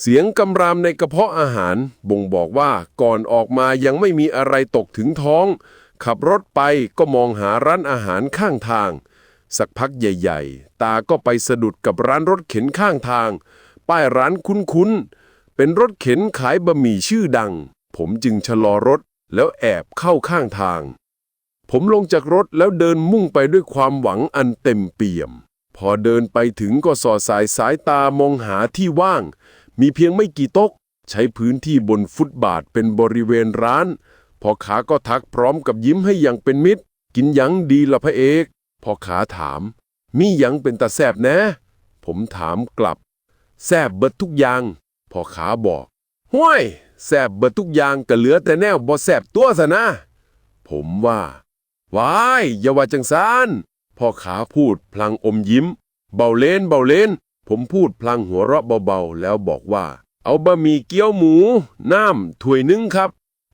เสียงกำรามในกระเพาะอาหาร บ่งบอกว่าก่อนออกมายังไม่มีอะไรตกถึงท้อง ขับรถไปก็มองหาร้านอาหารข้างทาง สักพักใหญ่ๆ ตาก็ไปสะดุดกับร้านรถเข็นข้างทาง ป้ายร้านคุ้นๆ เป็นรถเข็นขายบะหมี่ชื่อดัง ผมจึงชะลอรถแล้วแอบเข้าข้างทาง ผมลงจากรถแล้วเดินมุ่งไปด้วยความหวังอันเต็มเปี่ยม พอเดินไปถึงก็สอดสายสายตามองหาที่ว่าง มีเพียงไม่กี่โต๊ะ ใช้พื้นที่บนฟุตบาทเป็นบริเวณร้านพ่อขาก็ทักพร้อมกับยิ้มให้อย่างเป็นมิตร กินยังดีละพระเอกพ่อขาถาม มียังเป็นตาแซบแนะ ผมถามกลับ แซบเบิดทุกอย่างพ่อขาบอกห้วยแซบเบิดทุกอย่างก็เหลือแต่แนวบ่แซบตัวซะนะ ผมว่าว้ายอย่าว่าจังซานพ่อขาพูดพลางอมยิ้ม เบาเล่นเบาเล่น ผมพูดพลางหัวเราะเบาๆ แล้วบอกว่า เอาบะหมี่เกี๊ยวหมู น้ำถ้วยนึงครับ